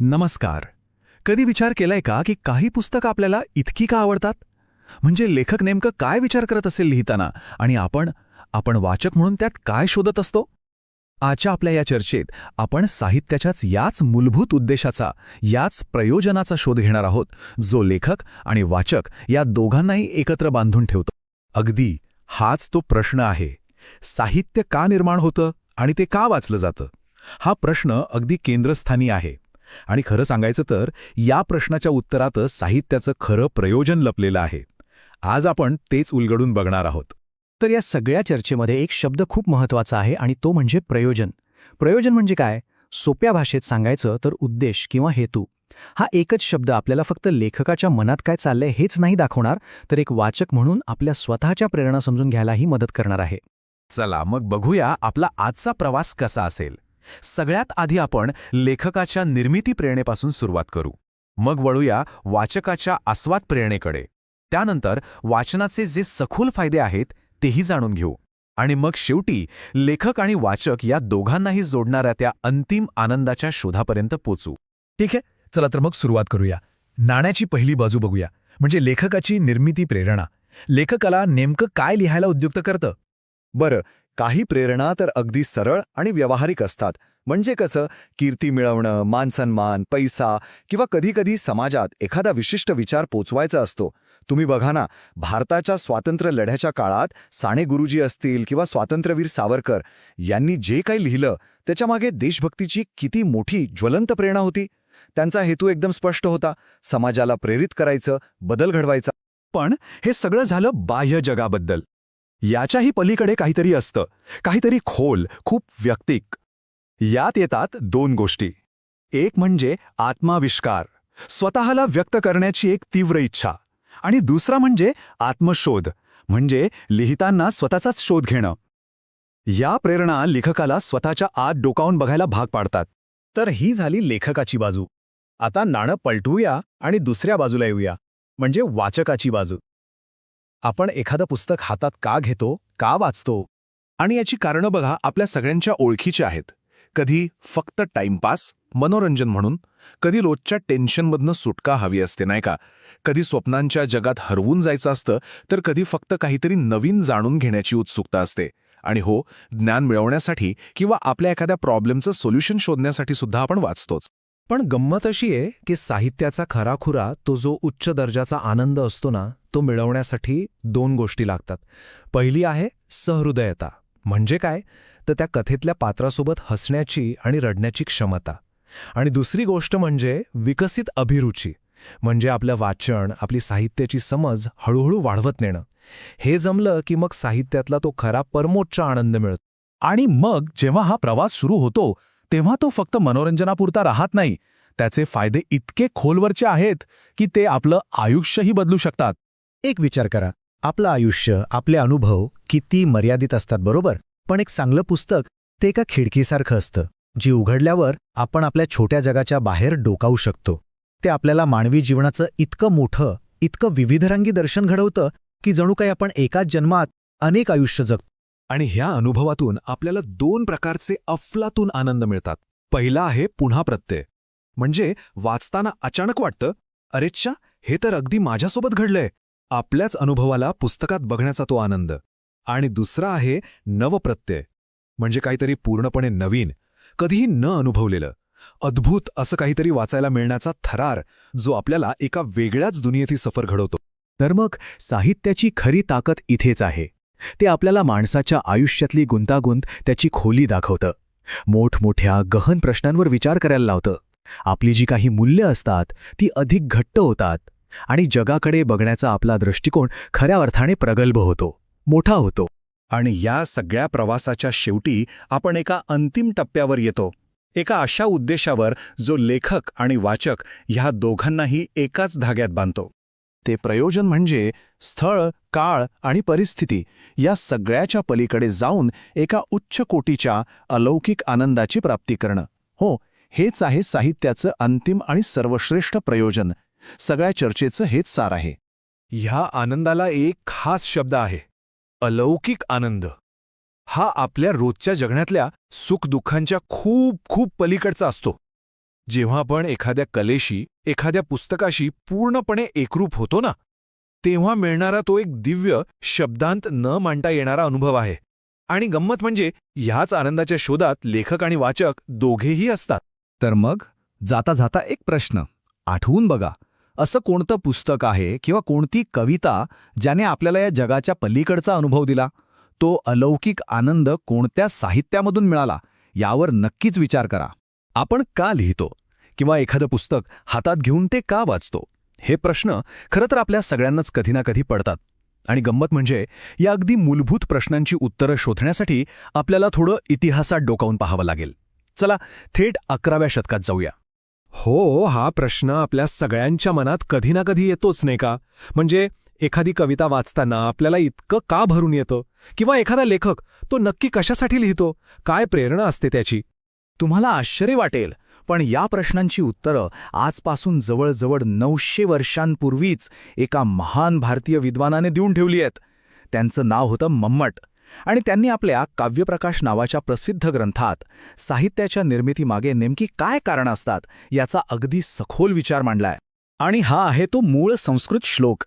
नमस्कार. कधी विचार केलाय का की काही पुस्तकं आपल्याला इतकी का आवडतात? म्हणजे लेखक नेमकं काय विचार करत असेल लिहिताना आणि आपण आपण वाचक म्हणून त्यात काय शोधत असतो? आजच्या आपल्या या चर्चेत आपण साहित्याच्याच याच मूलभूत उद्देशाचा याच प्रयोजनाचा शोध घेणार आहोत जो लेखक आणि वाचक या दोघांनाही एकत्र बांधून ठेवतो. अगदी हाच तो प्रश्न आहे. साहित्य का निर्माण होतं आणि ते का वाचलं जातं? हा प्रश्न अगदी केंद्रस्थानी आहे. आणि खरं सांगायचं तर या प्रश्नाच्या उत्तरातच साहित्याचं खरं प्रयोजन लपलेलं आहे. आज आपण तेच उलगडून बघणार आहोत. तर या सगळ्या चर्चेमध्ये एक शब्द खूप महत्त्वाचा आहे आणि तो म्हणजे प्रयोजन. प्रयोजन म्हणजे काय? सोप्या भाषेत सांगायचं तर उद्देश किंवा हेतू. हा एकच शब्द आपल्याला फक्त लेखकाच्या मनात काय चाललंय हेच नाही दाखवणार तर एक वाचक म्हणून आपल्या स्वतःच्या प्रेरणा समजून घ्यायलाही मदत करणार आहे. चला मग बघूया आपला आजचा प्रवास कसा असेल. सगळ्यात आधी आपण लेखकाच्या निर्मिती प्रेरणेपासून सुरुवात करू. मग वळूया वाचकाच्या आस्वाद प्रेरणेकडे. त्यानंतर वाचनाचे जे सखोल फायदे आहेत तेही जाणून घेऊ. आणि मग शेवटी लेखक आणि वाचक या दोघांनाही जोडणाऱ्या त्या अंतिम आनंदाच्या शोधापर्यंत पोचू. ठीक आहे? चला तर मग सुरुवात करूया. नाण्याची पहिली बाजू बघूया. म्हणजे लेखकाची निर्मिती प्रेरणा. लेखकाला नेमकं काय लिहायला उद्युक्त करतं? बरं काही प्रेरणा तर अगदी सरळ आणि व्यावहारिक असतात. म्हणजे कसं? कीर्ती मिळवणं मानसन्मान पैसा किंवा कधीकधी समाजात एखादा विशिष्ट विचार पोचवायचा असतो. तुम्ही बघा ना भारताच्या स्वातंत्र्य लढ्याच्या काळात साने गुरुजी असतील किंवा स्वातंत्र्यवीर सावरकर यांनी जे काही लिहिलं त्याच्यामागे देशभक्तीची किती मोठी ज्वलंत प्रेरणा होती. त्यांचा हेतू एकदम स्पष्ट होता. समाजाला प्रेरित करायचं बदल घडवायचा. पण हे सगळं झालं बाह्य जगाबद्दल. याच्याही पलीकडे काहीतरी असतं. काहीतरी खोल खूप व्यक्तिक. यात येतात दोन गोष्टी. एक म्हणजे आत्माविष्कार. स्वतःला व्यक्त करण्याची एक तीव्र इच्छा. आणि दुसरा म्हणजे आत्मशोध. म्हणजे लिहिताना स्वतःचाच शोध घेणं. या प्रेरणा लेखकाला स्वतःच्या आत डोकावून बघायला भाग पाडतात. तर ही झाली लेखकाची बाजू. आता नाणं पलटवूया आणि दुसऱ्या बाजूला येऊया. म्हणजे वाचकाची बाजू. आपण एखादं पुस्तक हातात का घेतो का वाचतो? आणि याची कारणं बघा आपल्या सगळ्यांच्या ओळखीची आहेत. कधी फक्त टाइमपास मनोरंजन म्हणून कधी रोजच्या टेन्शनमधनं सुटका हवी असते नाही का? कधी स्वप्नांच्या जगात हरवून जायचं असतं तर कधी फक्त काहीतरी नवीन जाणून घेण्याची उत्सुकता असते. आणि हो ज्ञान मिळवण्यासाठी किंवा आपल्या एखाद्या प्रॉब्लेमचं सोल्युशन शोधण्यासाठी सुद्धा आपण वाचतोच. पण गंमत अशी आहे की साहित्याचा खराखुरा तो जो उच्च दर्जाचा आनंद असतो ना तो मिळवण्यासाठी दोन गोष्टी लागतात. पहिली आहे सहृदयता. म्हणजे काय? तर त्या कथेतल्या पात्रासोबत हसण्याची आणि रडण्याची क्षमता. आणि दुसरी गोष्ट म्हणजे विकसित अभिरुची. म्हणजे आपलं वाचन आपली साहित्याची समज हळूहळू वाढवत नेणं. हे जमलं की मग साहित्यातला तो खरा परमोच्च आनंद मिळतो. आणि मग जेव्हा हा प्रवास सुरू होतो तेव्हा तो फक्त मनोरंजनापुरता राहत नाही. त्याचे फायदे इतके खोलवरचे आहेत की ते आपलं आयुष्यही बदलू शकतात. एक विचार करा. आपलं आयुष्य आपले अनुभव किती मर्यादित असतात बरोबर? पण एक चांगलं पुस्तक ते एका खिडकीसारखं असतं जी उघडल्यावर आपण आपल्या छोट्या जगाच्या बाहेर डोकावू शकतो. ते आपल्याला मानवी जीवनाचं इतकं मोठं इतकं विविधरंगी दर्शन घडवतं की जणू काही आपण एकाच जन्मात अनेक आयुष्य जगतो. आणि ह्या अनुभवातून आपल्याला दोन प्रकारचे अफलातून आनंद मिळतात. पहिला आहे पुन्हा प्रत्यय. म्हणजे वाचताना अचानक वाटतं अरेच्छा हे तर अगदी माझ्यासोबत घडलंय. आपल्याच अनुभवाला पुस्तकात बघण्याचा तो आनंद. आणि दुसरा आहे नवप्रत्यय. म्हणजे काहीतरी पूर्णपणे नवीन कधीही न अनुभवलेलं अद्भुत असं काहीतरी वाचायला मिळण्याचा थरार जो आपल्याला एका वेगळ्याच दुनियेची सफर घडवतो. तर मग साहित्याची खरी ताकद इथेच आहे. ते आपल्याला माणसाच्या आयुष्यातली गुंतागुंत त्याची खोली दाखवतं. मोठमोठ्या गहन प्रश्नांवर विचार करायला लावतं. आपली जी काही मूल्य असतात ती अधिक घट्ट होतात आणि जगाकडे बघण्याचा आपला दृष्टिकोन खऱ्या अर्थाने प्रगल्भ होतो मोठा होतो. आणि या सगळ्या प्रवासाच्या शेवटी आपण एका अंतिम टप्प्यावर येतो. एका अशा उद्देशावर जो लेखक आणि वाचक ह्या दोघांनाही एकाच धाग्यात बांधतो. ते प्रयोजन म्हणजे स्थळ काळ आणि परिस्थिती या सगळ्याच्या पलीकडे जाऊन एका उच्च कोटीच्या अलौकिक आनंदाची प्राप्ती करणं. हो हेच आहे साहित्याचं अंतिम आणि सर्वश्रेष्ठ प्रयोजन. सगळ्या चर्चेचं हेच सार आहे. ह्या आनंदाला एक खास शब्द आहे. अलौकिक आनंद. हा आपल्या रोजच्या जगण्यातल्या सुखदुःखांच्या खूप खूप पलीकडचा असतो. जेव्हा आपण एखाद्या कलेशी एखाद्या पुस्तकाशी पूर्णपणे एकरूप होतो ना तेव्हा मिळणारा तो एक दिव्य शब्दांत न मांडता येणारा अनुभव आहे. आणि गंमत म्हणजे ह्याच आनंदाच्या शोधात लेखक आणि वाचक दोघेही असतात. तर मग जाता जाता एक प्रश्न. आठवून बघा असं कोणतं पुस्तक आहे किंवा कोणती कविता ज्याने आपल्याला या जगाच्या पलीकडचा अनुभव दिला? तो अलौकिक आनंद कोणत्या साहित्यामधून मिळाला? यावर नक्कीच विचार करा. आपण का लिहितो? किंवा एखादं पुस्तक हातात घेऊन ते का वाचतो? हे प्रश्न खरं तर आपल्या सगळ्यांनाच कधी ना कधी पडतात. आणि गंमत म्हणजे या अगदी मूलभूत प्रश्नांची उत्तरं शोधण्यासाठी आपल्याला थोडं इतिहासात डोकावून पाहावं लागेल. चला थेट अकराव्या शतकात जाऊया. हो हा प्रश्न आपल्या सगळ्यांच्या मनात कधी ना कधी येतोच नाही का? म्हणजे एखादी कविता वाचताना आपल्याला इतकं का भरून येतं? किंवा एखादा लेखक तो नक्की कशासाठी लिहितो? काय प्रेरणा असते त्याची? तुम्हाला आश्चर्य वाटेल पण या प्रश्नांची उत्तरं आजपासून जवळजवळ नऊशे वर्षांपूर्वीच एका महान भारतीय विद्वानाने देऊन ठेवली आहेत. त्यांचं नाव होतं मम्मट आणि त्यांनी आपल्या काव्यप्रकाश नावाच्या प्रसिद्ध ग्रंथात साहित्याच्या निर्मितीमागे नेमकी काय कारण असतात याचा अगदी सखोल विचार मांडलाय. आणि हा आहे तो मूळ संस्कृत श्लोक.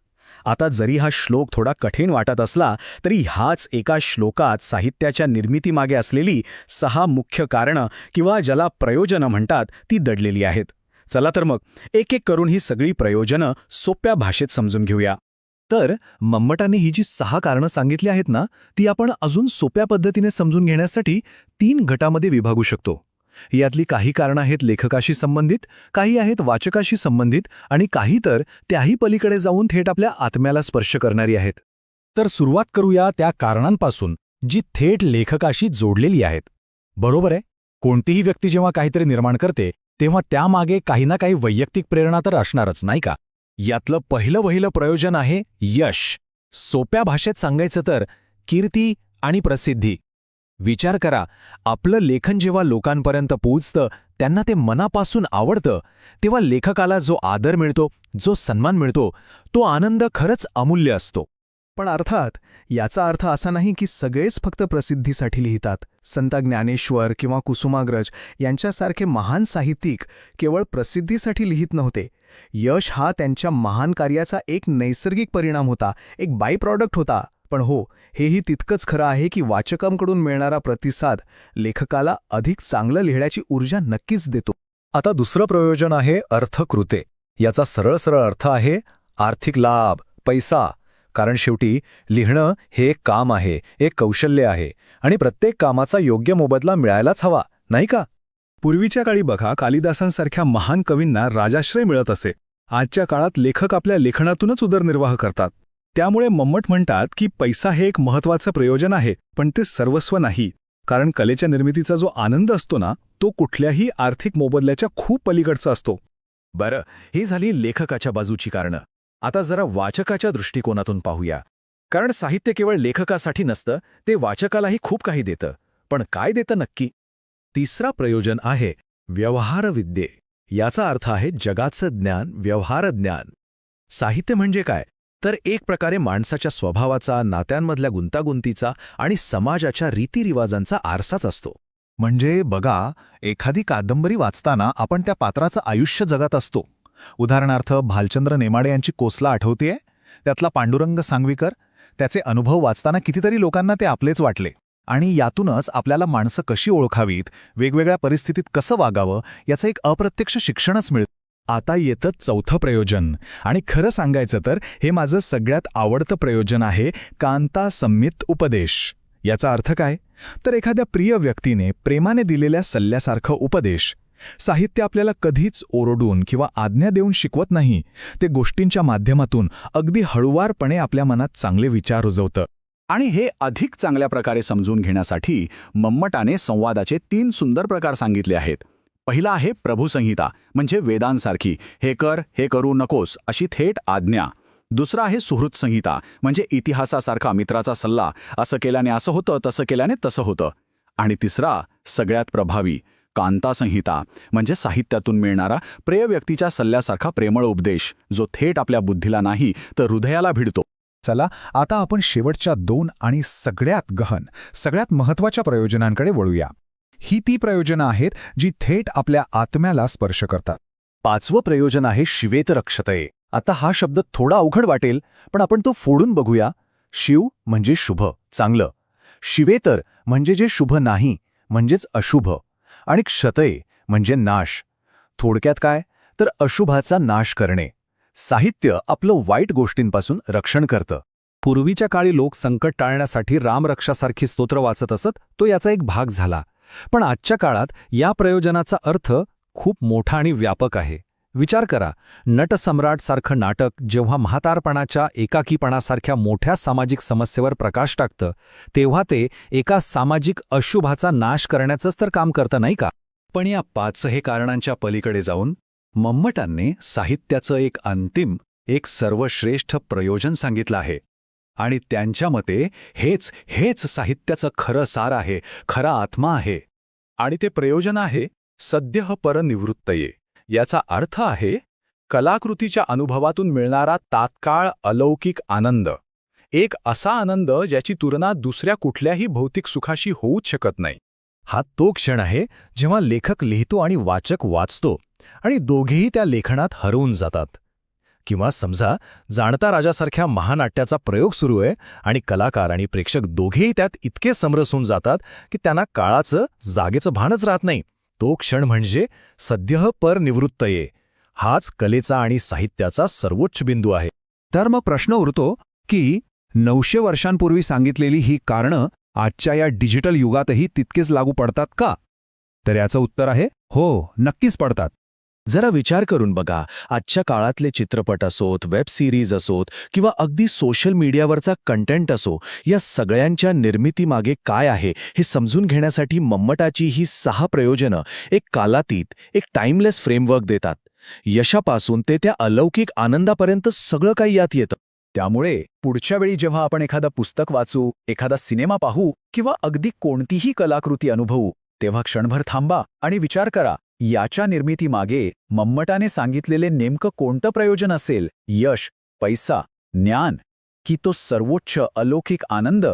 आता जरी हा श्लोक थोडा कठीण वाटत असला तरी ह्याच एका श्लोकात साहित्याच्या निर्मितीमागे असलेली सहा मुख्य कारणं किंवा ज्याला प्रयोजनं म्हणतात ती दडलेली आहेत. चला तर मग एक एक करून ही सगळी प्रयोजनं सोप्या भाषेत समजून घेऊया. तर मम्मटाने ही जी सहा कारणं सांगितली आहेत ना ती आपण अजून सोप्या पद्धतीने समजून घेण्यासाठी तीन गटामध्ये विभागू शकतो. यातली काही कारणं आहेत लेखकाशी संबंधित काही आहेत वाचकाशी संबंधित आणि काही तर त्याही पलीकडे जाऊन थेट आपल्या आत्म्याला स्पर्श करणारी आहेत. तर सुरुवात करूया त्या कारणांपासून जी थेट लेखकाशी जोडलेली आहेत. बरोबर आहे? कोणतीही व्यक्ती जेव्हा काहीतरी निर्माण करते तेव्हा त्यामागे काही ना काही वैयक्तिक प्रेरणा तर असणारच नाही का? यातलं पहिलं वहिलं प्रयोजन आहे यश. सोप्या भाषेत सांगायचं तर कीर्ती आणि प्रसिद्धी. विचार करा. आपलं लेखन जेव्हा लोकांपर्यंत पोहोचतं त्यांना ते मनापासून आवडतं. तेव्हा लेखकाला जो आदर मिळतो जो सन्मान मिळतो तो आनंद खरंच अमूल्य असतो. पण अर्थात याचा अर्थ असा नाही की सगळेच फक्त प्रसिद्धीसाठी लिहितात. संत ज्ञानेश्वर किंवा कुसुमाग्रज यांच्यासारखे महान साहित्यिक केवळ प्रसिद्धीसाठी लिहित नव्हते. यश हा त्यांच्या महान कार्याचा एक नैसर्गिक परिणाम होता एक बाय प्रॉडक्ट होता. पण हो हेही तितकंच खरं आहे की वाचकांकडून मिळणारा प्रतिसाद लेखकाला अधिक चांगलं लिहिण्याची ऊर्जा नक्कीच देतो. आता दुसरं प्रयोजन आहे अर्थकृते. याचा सरळ सरळ अर्थ आहे आर्थिक लाभ पैसा. कारण शेवटी लिहिणं हे एक काम आहे एक कौशल्य आहे आणि प्रत्येक कामाचा योग्य मोबदला मिळायलाच हवा नाही का? पूर्वीच्या काळी बघा कालिदासांसारख्या महान कवींना राजाश्रय मिळत असे. आजच्या काळात लेखक आपल्या लेखनातूनच उदरनिर्वाह करतात. त्यामुळे मम्मट म्हणतात की पैसा हे एक महत्वाचं प्रयोजन आहे पण ते सर्वस्व नाही. कारण कलेच्या निर्मितीचा जो आनंद असतो ना तो कुठल्याही आर्थिक मोबदल्याच्या खूप पलीकडचा असतो. बरं ही झाली लेखकाच्या बाजूची कारणं. आता जरा वाचकाच्या दृष्टिकोनातून पाहूया. कारण साहित्य केवळ लेखकासाठी नसतं ते वाचकालाही खूप काही देतं. पण काय देतं नक्की? तिसरा प्रयोजन आहे व्यवहारविद्ये. याचा अर्थ आहे जगाचं ज्ञान व्यवहार ज्ञान साहित्य म्हणजे काय? तर एक प्रकारे माणसाच्या स्वभावाचा नात्यांमधल्या गुंतागुंतीचा आणि समाजाच्या रीतिरिवाजांचा आरसाच असतो. म्हणजे बघा एखादी कादंबरी वाचताना आपण त्या पात्राचं आयुष्य जगत असतो. उदाहरणार्थ भालचंद्र नेमाडे यांची कोसला आठवतेय? त्यातला पांडुरंग सांगवीकर? त्याचे अनुभव वाचताना कितीतरी लोकांना ते आपलेच वाटले. आणि यातूनच आपल्याला माणसं कशी ओळखावीत वेगवेगळ्या परिस्थितीत कसं वागावं याचं एक अप्रत्यक्ष शिक्षणच मिळतं. आता येतं चौथं प्रयोजन. आणि खरं सांगायचं तर हे माझं सगळ्यात आवडतं प्रयोजन आहे कांता संमित उपदेश. याचा अर्थ काय? तर एखाद्या प्रिय व्यक्तीने प्रेमाने दिलेल्या सल्ल्यासारखं उपदेश. साहित्य आपल्याला कधीच ओरडून किंवा आज्ञा देऊन शिकवत नाही. ते गोष्टींच्या माध्यमातून अगदी हळुवारपणे आपल्या मनात चांगले विचार रुजवतं. आणि हे अधिक चांगल्या प्रकारे समजून घेण्यासाठी मम्मटाने संवादाचे तीन सुंदर प्रकार सांगितले आहेत. पहिला आहे प्रभुसंहिता म्हणजे वेदांसारखी हे कर हे करू नकोस अशी थेट आज्ञा. दुसरा आहे सुहृत संहिता म्हणजे इतिहासासारखा मित्राचा सल्ला असं केल्याने असं होतं तसं केल्याने तसं होतं. आणि तिसरा सगळ्यात प्रभावी कांता संहिता म्हणजे साहित्यातून मिळणारा प्रेय व्यक्तीच्या सल्ल्यासारखा प्रेमळ उपदेश जो थेट आपल्या बुद्धीला नाही तर हृदयाला भिडतो. चला आता आपण शेवटच्या दोन आणि सगळ्यात गहन सगळ्यात महत्त्वाच्या प्रयोजनांकडे वळूया. ही ती प्रयोजनं आहेत जी थेट आपल्या आत्म्याला स्पर्श करतात. पाचवं प्रयोजन आहे शिवेत रक्षतये. आता हा शब्द थोडा अवघड वाटेल पण आपण तो फोडून बघूया. शिव म्हणजे शुभ चांगलं. शिवेतर म्हणजे जे शुभ नाही म्हणजेच अशुभ. आणि क्षतये म्हणजे नाश. थोडक्यात काय? तर अशुभाचा नाश करणे. साहित्य आपलं वाईट गोष्टींपासून रक्षण करतं. पूर्वीच्या काळी लोक संकट टाळण्यासाठी रामरक्षासारखी स्तोत्र वाचत असत तो याचा एक भाग झाला. पण आजच्या काळात या प्रयोजनाचा अर्थ खूप मोठा आणि व्यापक आहे. विचार करा नटसम्राटसारखं नाटक जेव्हा म्हातारपणाच्या एकाकीपणासारख्या मोठ्या सामाजिक समस्येवर प्रकाश टाकतं तेव्हा ते एका सामाजिक अशुभाचा नाश करण्याचंच तर काम करतं नाही का? पण या पाचही कारणांच्या पलीकडे जाऊन मम्मटांनी साहित्याचं एक अंतिम एक सर्वश्रेष्ठ प्रयोजन सांगितलं आहे. आणि त्यांच्या मते हेच हेच साहित्याचं खरं सार आहे खरा आत्मा आहे. आणि ते प्रयोजन आहे सद्यः परनिवृत्तये. याचा अर्थ आहे कलाकृतीच्या अनुभवातून मिळणारा तात्काळ अलौकिक आनंद. एक असा आनंद ज्याची तुलना दुसऱ्या कुठल्याही भौतिक सुखाशी होऊच शकत नाही. हा तो क्षण आहे जेव्हा लेखक लिहितो आणि वाचक वाचतो आणि दोघेही त्या लेखनात हरवून जातात. किंवा समजा जाणता राजासारख्या महानाट्याचा प्रयोग सुरू आहे आणि कलाकार आणि प्रेक्षक दोघेही त्यात इतके समरसून जातात की त्यांना काळाचं जागेचं भानच राहत नाही. तो क्षण म्हणजे सद्यः परनिवृत्तये हाच कलेचा आणि साहित्याचा सर्वोच्च बिंदू आहे. तर मग प्रश्न उरतो की नऊशे वर्षांपूर्वी सांगितलेली ही कारणं आजच्या या डिजिटल युगातही तितकेच लागू पडतात का? तर याचं उत्तर आहे हो नक्कीच पडतात. जरा विचार करून बघा. आजच्या काळातले चित्रपट असोत वेब सिरीज असोत किंवा अगदी सोशल मीडियावरचा कंटेंट असो या सगळ्यांच्या निर्मितीमागे काय आहे हे समजून घेण्यासाठी मम्मटाची ही सहा प्रयोजनं एक कालातीत एक टाइमलेस फ्रेमवर्क देतात. यशापासून ते त्या अलौकिक आनंदापर्यंत सगळं काही यात येतं. त्यामुळे पुढच्या वेळी जेव्हा आपण एखादं पुस्तक वाचू एखादा सिनेमा पाहू किंवा अगदी कोणतीही कलाकृती अनुभवू तेव्हा क्षणभर थांबा आणि विचार करा. याच्या निर्मितीमागे मम्मटाने सांगितलेले नेमकं कोणतं प्रयोजन असेल? यश पैसा ज्ञान की तो सर्वोच्च अलौकिक आनंद?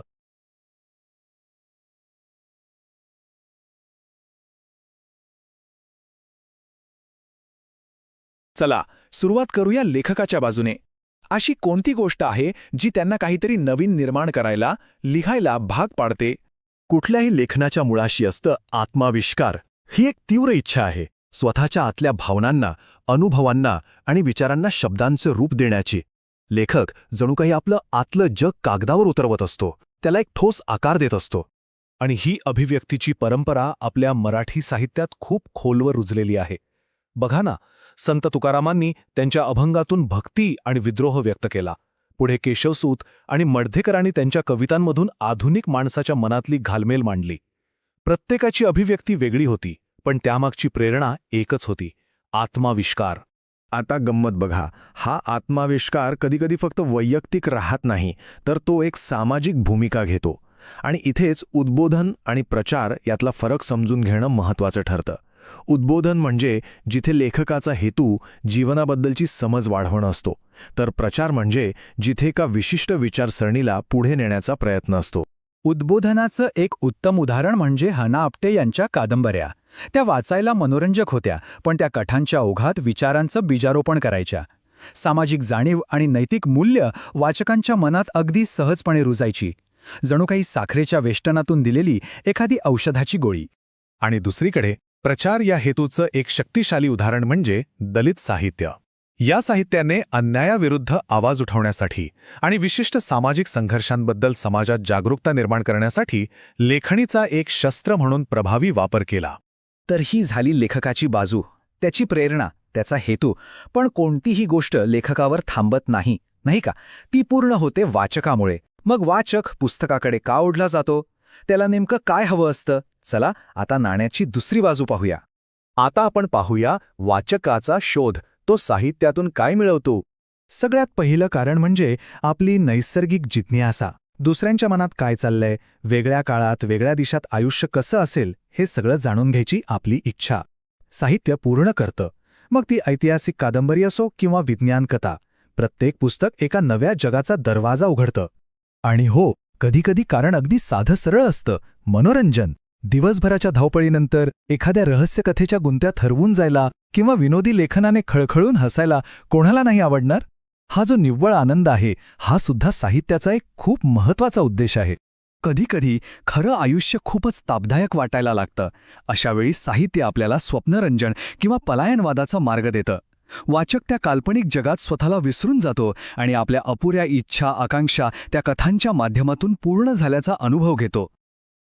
चला सुरुवात करूया लेखकाच्या बाजूने. अशी कोणती गोष्ट आहे जी त्यांना काहीतरी नवीन निर्माण करायला लिहायला भाग पाडते? कुठल्याही लेखनाच्या मुळाशी असतं आत्माविष्कार. ही एक तीव्र इच्छा आहे. स्वतःच्या आतल्या भावनांना अनुभवांना आणि विचारांना शब्दांचे रूप देण्याची. लेखक जणू काही आपलं आतलं जग कागदावर उतरवत असतो. त्याला एक ठोस आकार देत असतो. आणि ही अभिव्यक्तीची परंपरा आपल्या मराठी साहित्यात खूप खोलवर रुजलेली आहे. बघा ना संत तुकारामांनी त्यांच्या अभंगातून भक्ती आणि विद्रोह व्यक्त केला. पुढे केशवसूत आणि मडधेकरांनी त्यांच्या कवितांमधून आधुनिक माणसाच्या मनातली घालमेल मांडली. प्रत्येकाची अभिव्यक्ती वेगळी होती. पण त्यामागची प्रेरणा एकच होती आत्माविष्कार. आता गंमत बघा हा आत्माविष्कार कधीकधी फक्त वैयक्तिक राहत नाही तर तो एक सामाजिक भूमिका घेतो. आणि इथेच उद्बोधन आणि प्रचार यातला फरक समजून घेणं महत्त्वाचं ठरतं. उद्बोधन म्हणजे जिथे लेखकाचा हेतू जीवनाबद्दलची समज वाढवणं असतो तर प्रचार म्हणजे जिथे एका विशिष्ट विचारसरणीला पुढे नेण्याचा प्रयत्न असतो. उद्बोधनाचं एक उत्तम उदाहरण म्हणजे हना आपटे यांच्या कादंबऱ्या. त्या वाचायला मनोरंजक होत्या पण त्या कठांच्या ओघात विचारांचं बीजारोपण करायच्या. सामाजिक जाणीव आणि नैतिक मूल्य वाचकांच्या मनात अगदी सहजपणे रुजायची. जणू काही साखरेच्या वेष्टनातून दिलेली एखादी औषधाची गोळी. आणि दुसरीकडे प्रचार या हेतूचं एक शक्तिशाली उदाहरण म्हणजे दलित साहित्य. या साहित्याने अन्यायाविरुद्ध आवाज उठवण्यासाठी आणि विशिष्ट सामाजिक संघर्षांबद्दल समाजात जागरूकता निर्माण करण्यासाठी लेखणीचा एक शस्त्र म्हणून प्रभावी वापर केला. तर ही झाली लेखकाची बाजू. त्याची प्रेरणा त्याचा हेतू. पण कोणतीही गोष्ट लेखकावर थांबत नाही नाही का? ती पूर्ण होते वाचकामुळे. मग वाचक पुस्तकाकडे का ओढला जातो? त्याला नेमकं काय हवं असतं? चला आता नाण्याची दुसरी बाजू पाहूया. आता आपण पाहूया वाचकाचा शोध. तो साहित्यातून काय मिळवतो? सगळ्यात पहिलं कारण म्हणजे आपली नैसर्गिक जिज्ञासा. दुसऱ्यांच्या मनात काय चाललंय वेगळ्या काळात वेगळ्या दिशात आयुष्य कसं असेल हे सगळं जाणून घ्यायची आपली इच्छा. साहित्य पूर्ण करतं. मग ती ऐतिहासिक कादंबरी असो किंवा विज्ञान कथा प्रत्येक पुस्तक एका नव्या जगाचा दरवाजा उघडतं. आणि हो कधीकधी कारण अगदी साधं सरळ असतं मनोरंजन. दिवसभराच्या धावपळीनंतर एखाद्या रहस्यकथेच्या गुंत्यात हरवून जायला किंवा विनोदी लेखनाने खळखळून हसायला कोणाला नाही आवडणार? हा जो निव्वळ आनंद आहे हा सुद्धा साहित्याचा एक खूप महत्त्वाचा उद्देश आहे. कधीकधी खरं आयुष्य खूपच तापदायक वाटायला लागतं. अशावेळी साहित्य आपल्याला स्वप्नरंजन किंवा पलायनवादाचा मार्ग देतं. वाचक त्या काल्पनिक जगात स्वतःला विसरून जातो आणि आपल्या अपुऱ्या इच्छा आकांक्षा त्या कथांच्या माध्यमातून पूर्ण झाल्याचा अनुभव घेतो.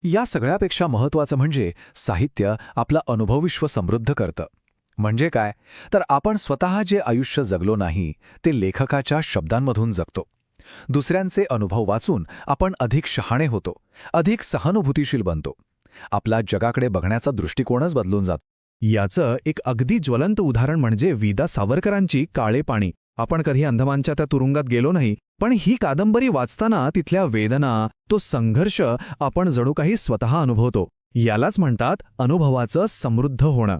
या सगळ्यापेक्षा महत्वाचं म्हणजे साहित्य आपला अनुभवविश्व समृद्ध करतं. म्हणजे काय? तर आपण स्वतः जे आयुष्य जगलो नाही ते लेखकाच्या शब्दांमधून जगतो. दुसऱ्यांचे अनुभव वाचून आपण अधिक शहाणे होतो अधिक सहानुभूतीशील बनतो. आपला जगाकडे बघण्याचा दृष्टिकोनच बदलून जातो. याचं एक अगदी ज्वलंत उदाहरण म्हणजे विदा सावरकरांची काळे पाणी. आपण कधी अंदमानच्या त्या तुरुंगात गेलो नाही पण ही कादंबरी वाचताना तिथल्या वेदना तो संघर्ष आपण जणू काही स्वतः अनुभवतो. यालाच म्हणतात अनुभवाचं समृद्ध होणं.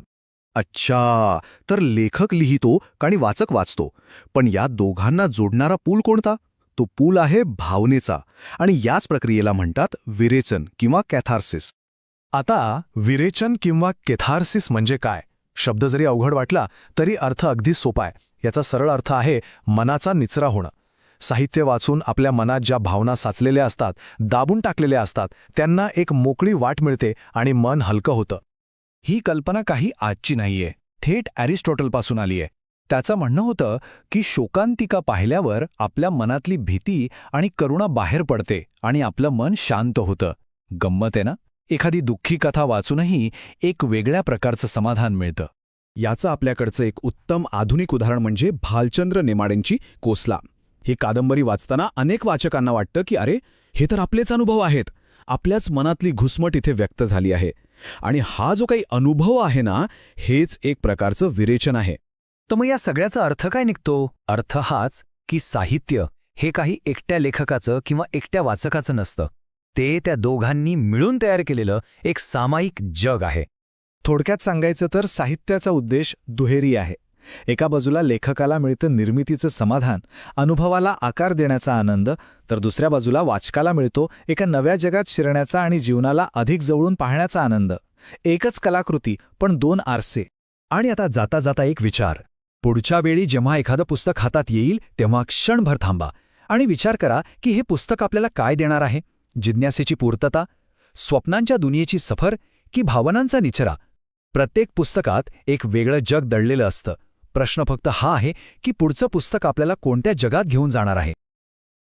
अच्छा तर लेखक लिहितो आणि वाचक वाचतो. पण या दोघांना जोडणारा पूल कोणता? तो पूल आहे भावनेचा आणि याच प्रक्रियेला म्हणतात विरेचन किंवा कॅथार्सिस. आता विरेचन किंवा केथार्सिस म्हणजे काय? शब्द जरी अवघड वाटला तरी अर्थ अगदी सोपा आहे. याचा सरळ अर्थ आहे मनाचा निचरा होणं. साहित्य वाचून आपल्या मनात ज्या भावना साचलेल्या असतात दाबून टाकलेल्या असतात त्यांना एक मोकळी वाट मिळते आणि मन हलकं होतं. ही कल्पना काही आजची नाहीये. थेट ॲरिस्टॉटलपासून आलीये. त्याचं म्हणणं होतं की शोकांतिका पाहिल्यावर आपल्या मनातली भीती आणि करुणा बाहेर पडते आणि आपलं मन शांत होतं. गंमत आहे ना? एखादी दुःखी कथा वाचूनही एक वेगळ्या प्रकारचं समाधान मिळतं. याचं आपल्याकडचं एक उत्तम आधुनिक उदाहरण म्हणजे भालचंद्र नेमाडेंची कोसला. ही कादंबरी वाचताना अनेक वाचकांना वाटतं की अरे हे तर आपलेच अनुभव आहेत. आपल्याच मनातली घुसमट इथे व्यक्त झाली आहे. आणि हा जो काही अनुभव आहे ना हेच एक प्रकारचं विरेचन आहे. तर मग या सगळ्याचा अर्थ काय निघतो? अर्थ हाच की साहित्य हे काही एकट्या लेखकाचं किंवा एकट्या वाचकाचं नसतं. ते त्या दोघांनी मिळून तयार केलेलं एक सामायिक जग आहे. थोडक्यात सांगायचं तर साहित्याचा उद्देश दुहेरी आहे. एका बाजूला लेखकाला मिळतं निर्मितीचं समाधान अनुभवाला आकार देण्याचा आनंद तर दुसऱ्या बाजूला वाचकाला मिळतो एका नव्या जगात शिरण्याचा आणि जीवनाला अधिक जवळून पाहण्याचा आनंद. एकच कलाकृती पण दोन आरसे. आणि आता जाता जाता एक विचार. पुढच्या वेळी जेव्हा एखादं पुस्तक हातात येईल तेव्हा क्षणभर थांबा आणि विचार करा की हे पुस्तक आपल्याला काय देणार आहे? जिज्ञासेची पूर्तता स्वप्नांच्या दुनियेची सफर की भावनांचा निचरा? प्रत्येक पुस्तकात एक वेगळं जग दडलेलं असतं. प्रश्न फक्त हा आहे की पुढचं पुस्तक आपल्याला कोणत्या जगात घेऊन जाणार आहे?